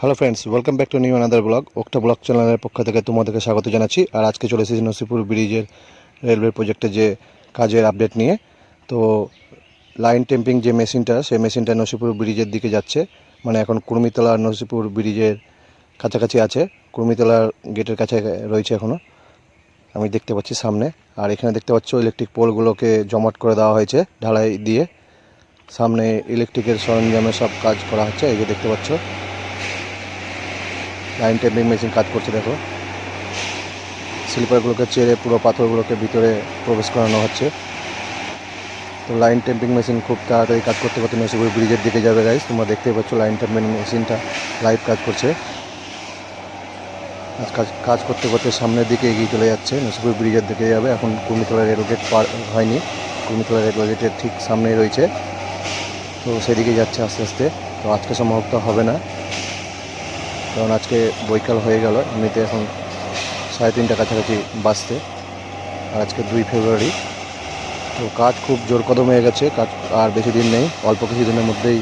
Hello friends welcome back to new another vlog ওকটা blog চ্যানেলের পক্ষ থেকে তোমাদেরকে স্বাগত জানাচ্ছি। আর আজকে চলে এসেছি নসিপুর ব্রিজের রেলওয়ে প্রজেক্টে যে কাজের আপডেট নিয়ে। তো লাইন টেম্পিং যে মেশিনটা, সেই মেশিনটা নসিপুর ব্রিজের দিকে যাচ্ছে। মানে এখন কুর্মিতলা নসিপুর ব্রিজের কাছাকাছি আছে। কুর্মিতলার গেটের কাছে রয়েছে এখনও আমি দেখতে পাচ্ছি সামনে। আর এখানে দেখতে পাচ্ছ ইলেকট্রিক পোলগুলোকে জমাট করে দেওয়া হয়েছে ঢালাই দিয়ে। সামনে ইলেকট্রিকের সরঞ্জামে সব কাজ করা হচ্ছে। এই যে দেখতে পাচ্ছ। লাইন টেম্পিং মেশিন কাজ করছে, দেখো। স্লিপারগুলোকে চেড়ে পুরো পাথরগুলোকে ভিতরে প্রবেশ করানো হচ্ছে। তো লাইন টেম্পিং মেশিন খুব তাড়াতাড়ি কাজ করতে করতে নসিপুর ব্রিজের দিকে যাবে গাইজ তোমরা দেখতেই পাচ্ছ লাইন টেম্পিং মেশিনটা লাইভ কাজ করছে। কাজ কাজ করতে করতে সামনের দিকে এগিয়ে চলে যাচ্ছে নসিপুর ব্রিজের দিকে যাবে। এখন কুর্মিতলা রেলগেট পার হয়নি। কুর্মিতলা রেলগেটের ঠিক সামনেই রয়েছে। তো সেদিকে যাচ্ছে আস্তে আস্তে। তো আজকে সম্ভবত হবে না। কারণ আজকে বৈকাল হয়ে গেল, এমনিতে এখন সাড়ে তিনটা কাছাকাছি বাঁচতে আর আজকে দুই ফেব্রুয়ারি। তো কাজ খুব জোর কদম হয়ে গেছে কাজ আর বেশি দিন নেই, অল্প কিছু দিনের মধ্যেই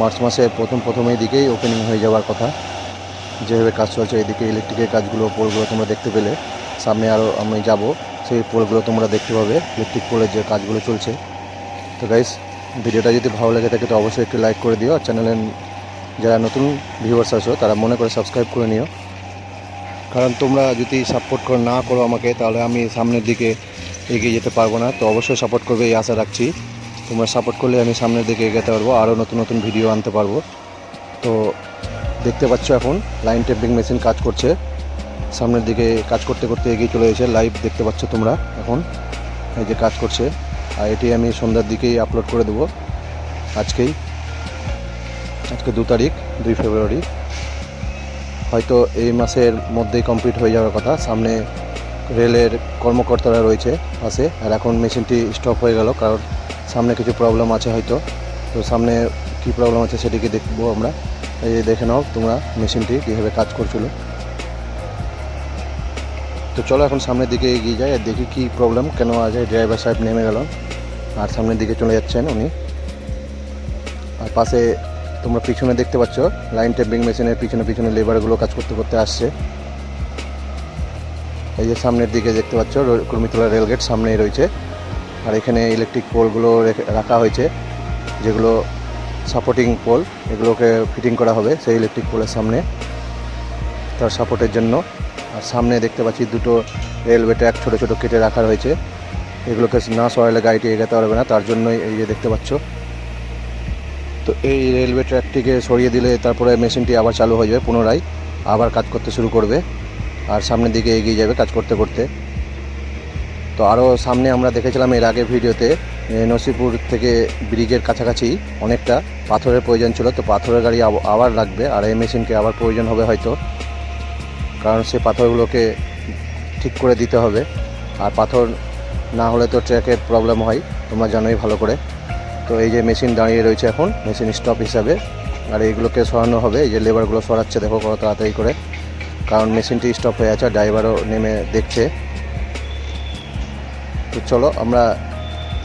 মার্চ মাসের প্রথম প্রথমেই দিকেই ওপেনিং হয়ে যাওয়ার কথা। যেভাবে কাজ চলছে, এদিকে ইলেকট্রিকের কাজগুলো, পোলগুলো তোমরা দেখতে পেলে। সামনে আরও আমি যাব, সেই পোলগুলো তোমরা দেখতে পাবে ইলেকট্রিক পোলের যে কাজগুলো চলছে। তো গাইস ভিডিওটা যদি ভালো লাগে থাকে, তো অবশ্যই একটু লাইক করে দিও, আর চ্যানেলের যারা নতুন ভিউয়ার্স আছো, তারা মনে করে সাবস্ক্রাইব করে নিও। কারণ তোমরা যদি সাপোর্ট করে না করো আমাকে, তাহলে আমি সামনের দিকে এগিয়ে যেতে পারব না। তো অবশ্যই সাপোর্ট করবে, এই আশা রাখছি। তোমরা সাপোর্ট করলে আমি সামনের দিকে এগোতে পারব আরও নতুন নতুন ভিডিও আনতে পারব। তো দেখতে পাচ্ছ এখন লাইন টেম্পিং মেশিন কাজ করছে। সামনের দিকে কাজ করতে করতে এগিয়ে চলে এসে লাইভ দেখতে পাচ্ছ তোমরা এখন, এই যে কাজ করছে। আর এটি আমি সন্ধ্যার দিকেই আপলোড করে দেবো, আজকেই। আজকে দু তারিখ, দুই ফেব্রুয়ারি। হয়তো এই মাসের মধ্যেই কমপ্লিট হয়ে যাওয়ার কথা। সামনে রেলের কর্মকর্তারা রয়েছে পাশে, আর এখন মেশিনটি স্টপ হয়ে গেল, কারণ সামনে কিছু প্রবলেম আছে হয়তো। তো সামনে কী প্রবলেম আছে সেটিকে দেখব আমরা। এই দেখে নাও তোমরা মেশিনটি কীভাবে কাজ করছিল। তো চলো এখন সামনের দিকে এগিয়ে যাই, আর দেখি কী প্রবলেম কেন আছে ড্রাইভার সাহেব নেমে গেল। আর সামনের দিকে চলে যাচ্ছেন উনি। আর পাশে তোমরা পিছনে দেখতে পাচ্ছ লাইন টেম্পিং মেশিনের পিছনে পিছনে লেবারগুলো কাজ করতে করতে আসছে। এই যে সামনের দিকে দেখতে পাচ্ছ কুর্মিতলা রেলগেট সামনেই রয়েছে। আর এখানে ইলেকট্রিক পোলগুলো রেখে- হয়েছে, যেগুলো সাপোর্টিং পোল এগুলোকে ফিটিং করা হবে সেই ইলেকট্রিক পোলের সামনে, তার সাপোর্টের জন্য। আর সামনে দেখতে পাচ্ছি দুটো রেলওয়ে ট্র্যাক ছোটো ছোটো কেটে রাখা হয়েছে এগুলোকে না সরালে গাড়িটি এগোতে পারবে না, তার জন্যই এই যে দেখতে পাচ্ছ তো এই রেলওয়ে ট্র্যাকটিকে সরিয়ে দিলে তারপরে মেশিনটি আবার চালু হয়ে যাবে পুনরায়, আবার কাজ করতে শুরু করবে। আর সামনের দিকে এগিয়ে যাবে কাজ করতে করতে। তো আরও সামনে আমরা দেখেছিলাম এর আগে ভিডিওতে নসিপুর থেকে ব্রিজের কাছাকাছি অনেকটা পাথরের প্রয়োজন ছিল। তো পাথরের গাড়ি আবার লাগবে আর এই মেশিনকে আবার প্রয়োজন হবে হয়তো। কারণ সে পাথরগুলোকে ঠিক করে দিতে হবে। আর পাথর না হলে তো ট্র্যাকের প্রবলেম হয়। তোমরা জানোই ভালো করে। তো এই যে মেশিন দাঁড়িয়ে রয়েছে এখন, মেশিন স্টপ হিসাবে। আর এইগুলোকে সরানো হবে, এই যে লেবারগুলো সরাচ্ছে, দেখো কত তাড়াতাড়ি করে। কারণ মেশিনটি স্টপ হয়ে আছে ড্রাইভারও নেমে দেখছে। তো চলো, আমরা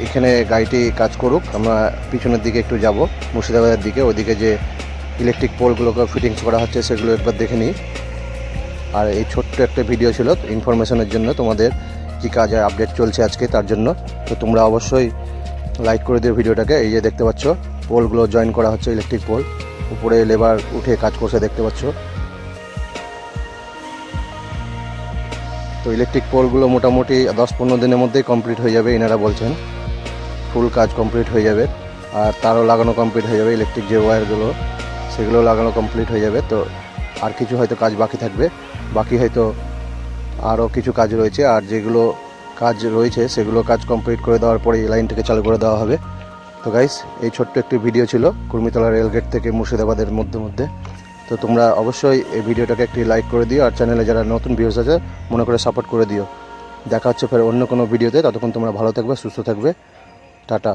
এখানে গাড়িটি কাজ করুক, আমরা পিছনের দিকে একটু যাব, মুর্শিদাবাদের দিকে। ওদিকে যে ইলেকট্রিক পোলগুলোকে ফিটিংস করা হচ্ছে, সেগুলো একবার দেখে নিই। আর এই ছোট্ট একটা ভিডিও ছিল ইনফরমেশনের জন্য তোমাদের কী কাজ আপডেট চলছে আজকে, তার জন্য। তো তোমরা অবশ্যই লাইক করে দিও ভিডিওটাকে। এই যে দেখতে পাচ্ছ, পোলগুলো জয়েন করা হচ্ছে ইলেকট্রিক পোল উপরে লেবার উঠে কাজ করছে দেখতে পাচ্ছ। তো ইলেকট্রিক পোলগুলো মোটামুটি দশ পনেরো দিনের মধ্যেই কমপ্লিট হয়ে যাবে, এনারা বলছেন। ফুল কাজ কমপ্লিট হয়ে যাবে। আর তারও লাগানো কমপ্লিট হয়ে যাবে ইলেকট্রিক যে ওয়্যারগুলো সেগুলো লাগানো কমপ্লিট হয়ে যাবে। তো আর কিছু হয়তো কাজ বাকি থাকবে। বাকি হয়তো আরও কিছু কাজ রয়েছে, আর যেগুলো কাজ রয়েছে, সেগুলো কাজ কমপ্লিট করে দেওয়ার পরে এই লাইনটাকে চালু করে দেওয়া হবে। তো গাইস এই ছোট্ট একটি ভিডিও ছিল কুর্মিতলা রেলগেট থেকে মুর্শিদাবাদের মধ্যে মধ্যে। তো তোমরা অবশ্যই এই ভিডিওটাকে একটি লাইক করে দিও আর চ্যানেলে যারা নতুন ভিউজ আছে, মনে করে সাপোর্ট করে দিও। দেখা হচ্ছে ফের অন্য কোনো ভিডিওতে ততক্ষণ তোমরা ভালো থাকবে, সুস্থ থাকবে। টাটা।